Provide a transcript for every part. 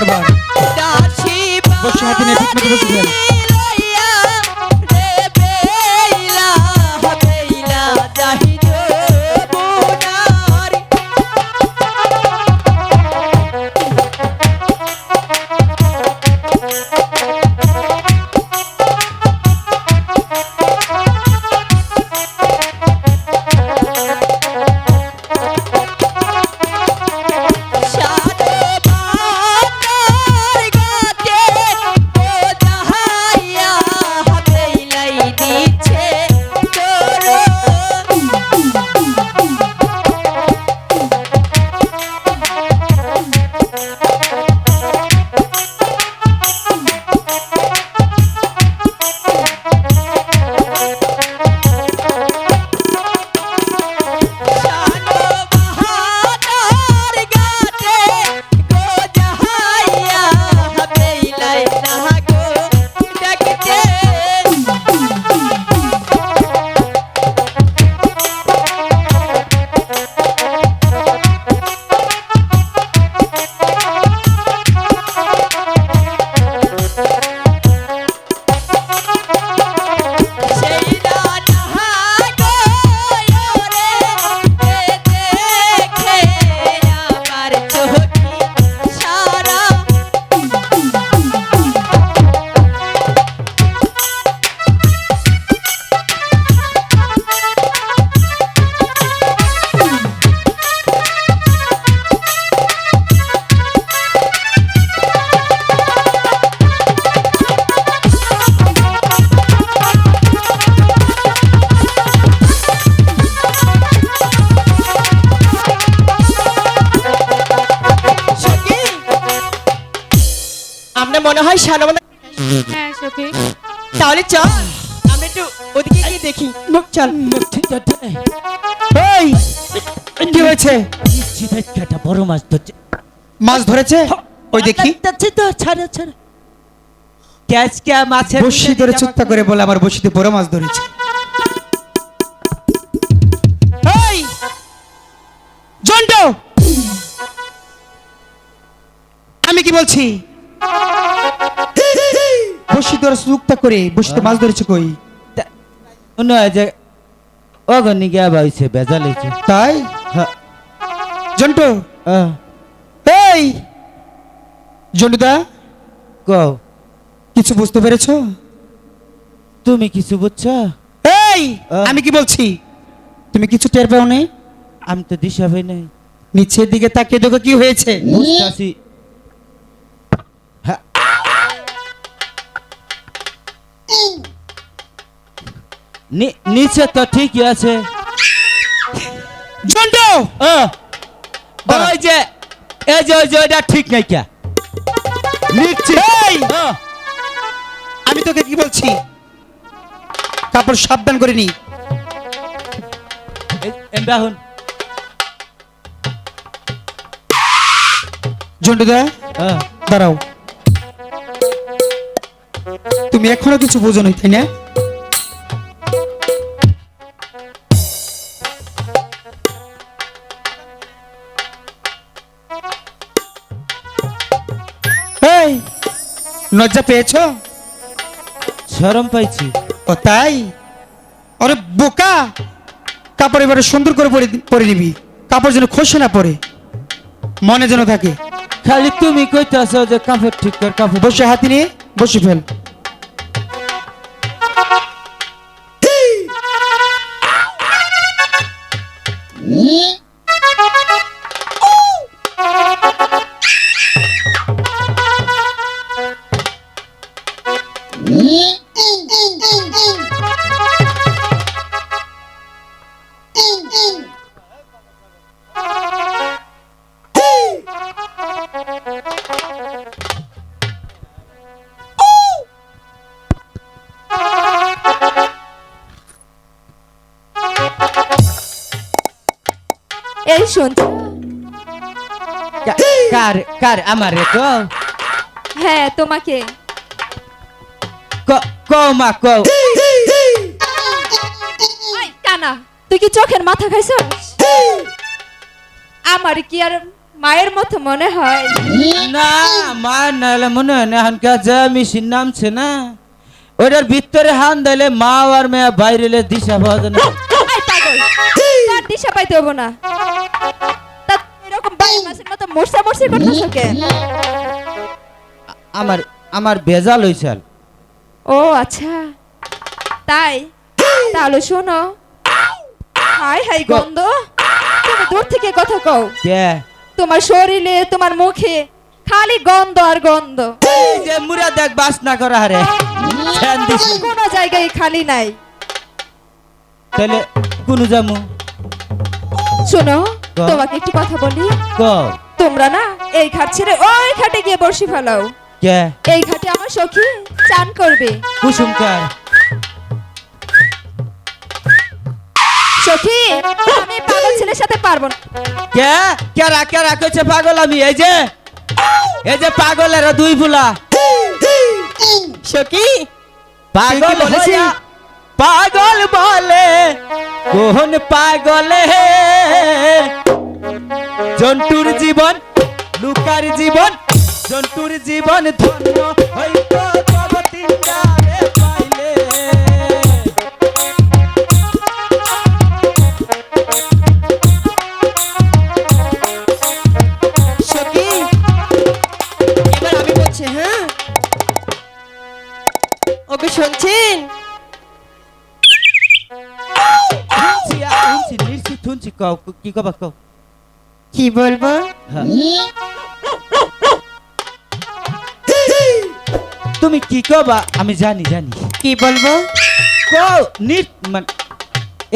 বারবার। বসে হাতে নিয়ে ঠিক মতো বসে মনে হয় সানবন্ধ হ্যাঁ সখী। তাহলে চল আমরা একটু ওদিকে গিয়ে দেখি। চল। এই কি হয়েছে? একটা বড় মাছ ধরছে? মাছ ধরেছে ওই দেখি। যাচ্ছে তো ছাড়ো ছাড়ো ক্যাচকা মাছের বসি ধরে করে বলে আমার বসিতে বড় মাছ ধরেছে। জন্ড! আমি কি বলছি? বসি করে মাছ ধরেছে কই? হয় যে অগনি গিয়া বাইছে বেজাল হয়েছে তাই? হ্যাঁ। জন্টু? আহ, এই! জন্টুদা? কও। কিছু বুঝতে পেরেছ? তুমি কিছু বুঝছ? এই! আমি কি বলছি? তুমি কিছু টের পাও নি আমি তো দিশা নাই। নিচের দিকে তাকিয়ে দেখো কি হয়েছে। বুঝতাছি। নিচে তো ঠিকই আছে। জন্টু! ওই যে এই যে ওই যে ওইটা ঠিক নাই কে? আমি তোকে কি বলছি? কাপড় সাবধান করে নি। জন্টুদা ও, দাঁড়াও। তুমি এখনও কিছু বোঝো নি তাই না? লজ্জা পেয়েছ? শরম পাইছি। ও তাই? আরে বোকা! কাপড় এবারে সুন্দর করে পরে পরে নিবি। কাপড় যেন খসে না পড়ে। মনে যেন থাকে। খালি তুমি কইতাছো যে কাপড় ঠিক কর কাপড় বসে হাতি নিয়ে বসে ফেল। এই শুনছ কা- কার কার আমারে তো হ্যাঁ তোমাকে ক- কও মা কও। আই, কানা তুই কি চোখের মাথা খাইছস? আমার কি আর মায়ের মতো মনে হয়? না মা নাহলে মনে হয় না এখনকার যে মেশিন নামছে না? ওটার ভিতরে হান দিলে মা আর মেয়ে বাইরে দিশা পাওয়া যায় না। দিশা পাইতে হব না। তা এরকম বাড়ির মাছের মতো মরসা মরসি করতেছ কেন? আমার আমার বেজাল হইছাল ও আচ্ছা। তাই? তাহলে শোনো। হাই হাই গন্ধ। তুমি দূর থেকে কথা কও। তোমার শরীরে তোমার মুখে খালি গন্ধ আর গন্ধ। যে মুরা দেখ বাস না করা দিছি কোনো জায়গায় খালি নাই। তাহলে কোন জামু? শোনো তোমাকে একটু কথা বলি। তোমরা না এই ঘাট ছেড়ে ওই ঘাটে গিয়ে বসে ফেলাও। কে? এই ঘাটে আমার সখী চান করবে। কুসুম কার সখী আমি পাগল ছেলের সাথে পারব না। কে? কে রাখে রাখেছে পাগল আমি? এই যে এই যে পাগলের দুই ফুলা। সখী পাগল কি? হইয়া পাগল বলে কোন পাগলে? জন্তুর জীবন লুকার জীবন জন্তুর জীবন ধন্য হইত তব তিনটারে পাইলে। সখী এবার আমি বলছি হ্যাঁ? ওকে শুনছেন? কি কবা কও? কি বলব? তুমি কি কবা? আমি জানি জানি। কি বলব? কও নির মানে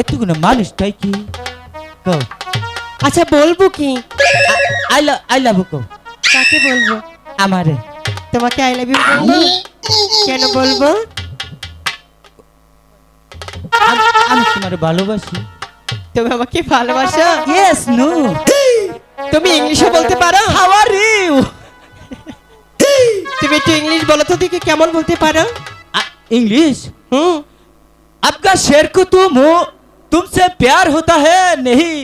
এতগুলো মানুষটাই কি? কও। আচ্ছা বলব কি? আই লাভ আই লাভ কও। কাকে বলব? আমারে। তোমাকে আই লাভ ইউ বলব? কেন বলব? আমি আমি তোমারে ভালোবাসি। তুমি আমাকে ভালোবাসো? ইয়েস নো তুমি ইংলিশে বলতে পারো? হাউ আর ইউ তুমি একটু ইংলিশ বলো তো দেখি কেমন বলতে পারো इंग्लिश হুম आपका शेर को तुम हो तुमसे प्यार होता है नहीं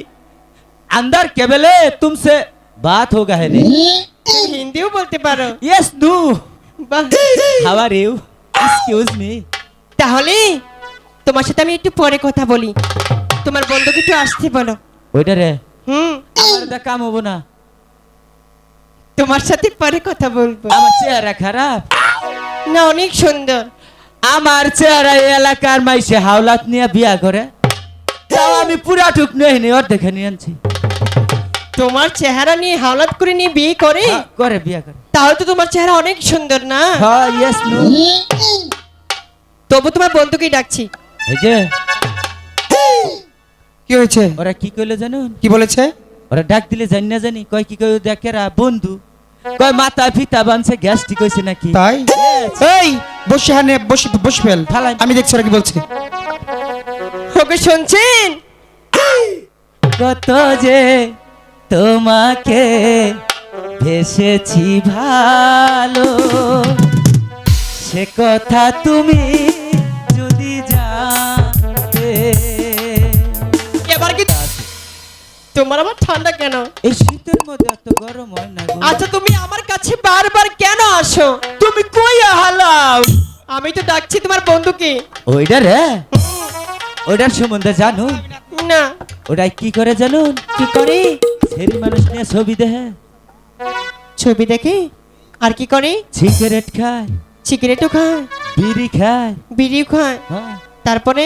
अंदर केवले तुमसे बात होगा है नहीं তুমি হিন্দিও বলতে পারো यस नो বাহ how are you excuse me তাহলে তোমার সাথে আমি একটু পরে কথা বলি তোমার বন্ধুকে একটু আসতে বলো ওইটা রে হুম আমার দা কাম হবো না তোমার সাথে পরে কথা বলব। আমার চেহারা খারাপ। না অনেক সুন্দর। আমার চেহারা এই এলাকার মাইসে হাওলাত নিয়ে বিয়া করে। তাও আমি পুরা টুক নেই অর্ধেক নিয়ে আনছি। তোমার চেহারা নিয়ে হাওলাত করে নিয়ে বিয়ে করে? হ্যাঁ, করে বিয়া করে। তাহলে তো তোমার চেহারা অনেক সুন্দর না? হ্যাঁ ইয়েস নো তবু তোমার বন্ধুকে ডাকছি। এই যে কি হয়েছে? ওরা কি কইলো জানুন? কি বলেছে? ওরা ডাক দিলে জানি না জানি কয় কি কয় দেখেরা বন্ধু। কয় মাথা ফিতা বানছে গ্যাস ঠিক হয়েছে নাকি? তাই? এই বসে হানে বসে বসে ফেল। আমি দেখছি ওরা কি বলছে। ওকে শুনছেন? কত যে তোমাকে ভেসেছি ভালো সে কথা তুমি তোমার আবার ঠান্ডা কেন? এই শীতের মধ্যে এত গরম হয় না আচ্ছা তুমি আমার কাছে বারবার কেন আসো? তুমি কই হালাও আমি তো ডাকছি তোমার বন্ধুকে। ওইটা রে? ওইটার সম্বন্ধে জানো? না। ওটাই কি করে জানো কি করে? সেরি মানুষ নিয়ে ছবি দেখে। ছবি দেখে? আর কি করে? সিগারেট খায়। সিগারেটও খায়। বিড়ি খায়। বিড়িও খায়। হ্যাঁ, তারপরে?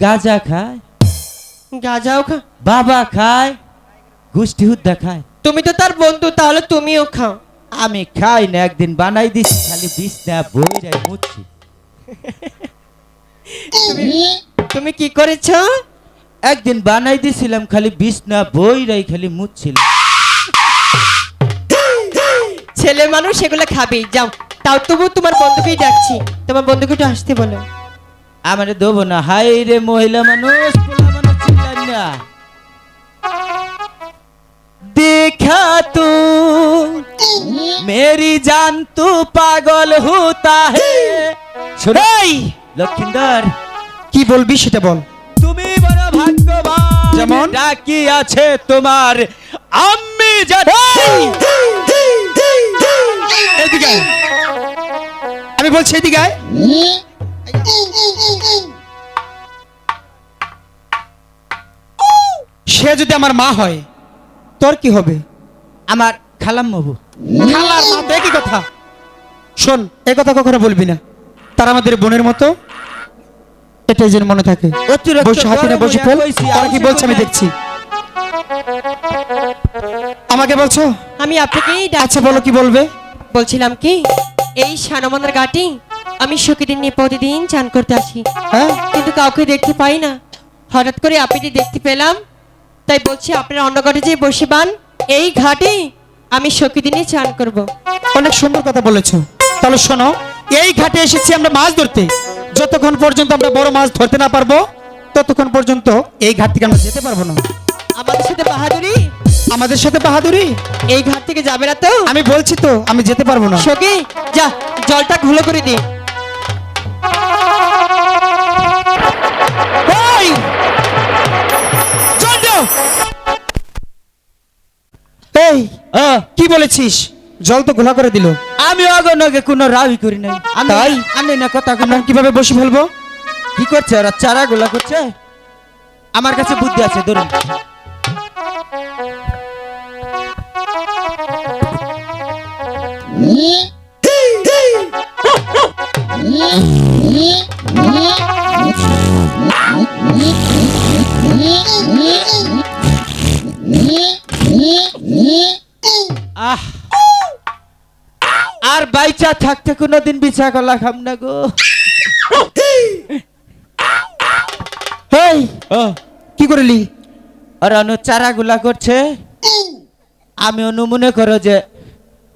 গাঁজা খায়। গাঁজাও খায় বাবা খায় গুষ্টি হুদ্দা খায়। তুমি তো তার বন্ধু তাহলে তুমিও খাও। আমি খাই না একদিন বানাই দিছি খালি বিষ না বই মুচ্ছি তুমি কি করেছ? একদিন বানাই দিছিলাম খালি বিষ না বই রাই খালি মুচ্ছিলাম ছেলে মানুষ সেগুলো খাবে যাও। তাও তবু তোমার বন্ধুকেই ডাকছি তোমার বন্ধুকে একটু আসতে বলো। আমারে দেবো না হাই রে মহিলা মানুষ না। দেখা তু মেরি জান তু পাগল হুতা হে। শোনাই লক্ষিন্দর। কি বলবি সেটা বল। তুমি বড় ভাগ্যবান যেমন? ডাকি আছে তোমার আমি জানাই এদিকে আমি বলছি এদিকে সে যদি আমার মা হয় তোর কি হবে? আমার খালাম বাবু খালার মা তো একই কথা? শোন এ কথা কখনো বলবি না। তারা আমাদের বোনের মতো। এটাই যেন মনে থাকে। বসে হাতে না বসে ফেল তারা কি বলছে আমি দেখছি। আমাকে বলছো? আমি আপনাকেই আচ্ছা বলো কি বলবে? বলছিলাম কি এই সানমন্দার ঘাটে আমি সখীদের নিয়ে প্রতিদিন চান করতে আসি। হ্যাঁ? কিন্তু কাউকে দেখতে পাই না। হঠাৎ করে আপনি দেখতে পেলাম তাই বলছি আপনার অন্য ঘাটে যে বসে বান এই ঘাটে আমি সখীদের নিয়ে চান করব। অনেক সুন্দর কথা বলেছ। তাহলে শোনো এই ঘাটে এসেছি আমরা মাছ ধরতে। যতক্ষণ পর্যন্ত আমরা বড় মাছ ধরতে না পারব ততক্ষণ পর্যন্ত এই ঘাট থেকে আমরা যেতে পারব না। আমাদের সাথে বাহাদুরি? আমাদের সাথে বাহাদুরি? এই ঘাট থেকে যাবে না তো? আমি বলছি তো আমি যেতে পারব না। সখী যা জলটা ঘুলো করে দে। এই আহ, কি বলেছিস জল তো ঘোলা করে দিল আমি অগনকে কোনো রাবি করি নাই তাই? আমি না কথা আমরা কীভাবে বসে ফেলব কি করছে ওরা চারা গোলা করছে আমার কাছে বুদ্ধি আছে ধরুন আহ। আর বাইচা থাকতে কোনোদিন বিছা কলা খাম না গো। কি করলি? আর অনু চারাগুলা করছে। আমি অনু মনে করো যে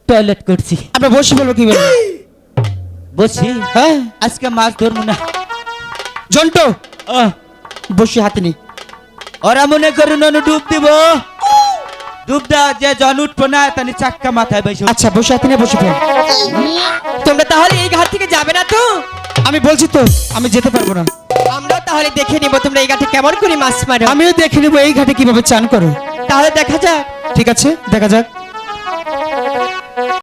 টয়লেট করছি। আমরা বসে ফেলব কি বলব? বসি? হ্যাঁ। আজকে মাছ ধরবো না। জন্টো। বসে হাতে নি। ওরা মনে করুন অনু ডুব দিব। ডুব যে জল উঠবো না তাহলে চাক্কা মাথায় বসে আচ্ছা বসে হাতে নিয়ে বসে তোমরা তাহলে এই ঘাট থেকে যাবে না তো? আমি বলছি তো আমি যেতে পারব না। আমরা তাহলে দেখে নিব তোমরা এই ঘাটে কেমন করে মাছ মারো। আমিও দেখে নিবো এই ঘাটে কীভাবে চান করো। তাহলে দেখা যাক। ঠিক আছে দেখা যাক।